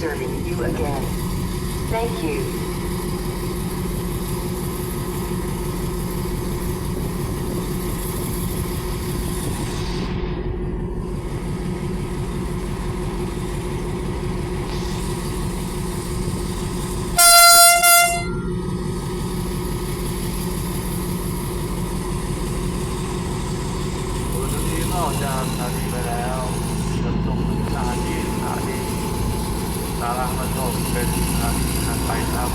serving you again. Thank you. รถนี้ก็ออกจากสถานีไปแล้วจะตรงสถานีสถานีส ารามาชมเป็นสถานีทางไปครับ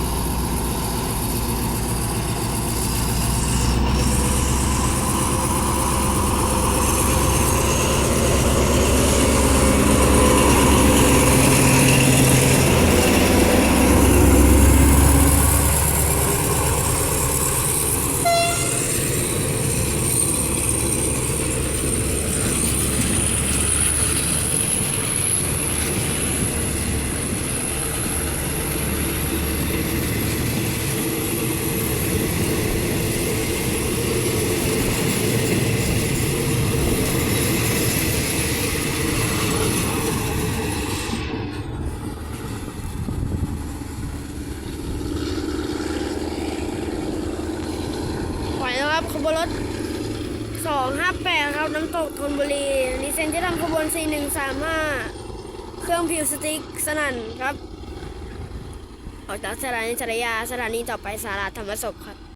ไหวแล้ว ครับขบวนรถ258ครับน้ำตกธนบุรีนิเซนจะทำขบวน4135เครื่องพิวสติ๊กสนั่นครับ ออกจากสถานีชรยาสถานีต่อไปสาราธรรมศพครับ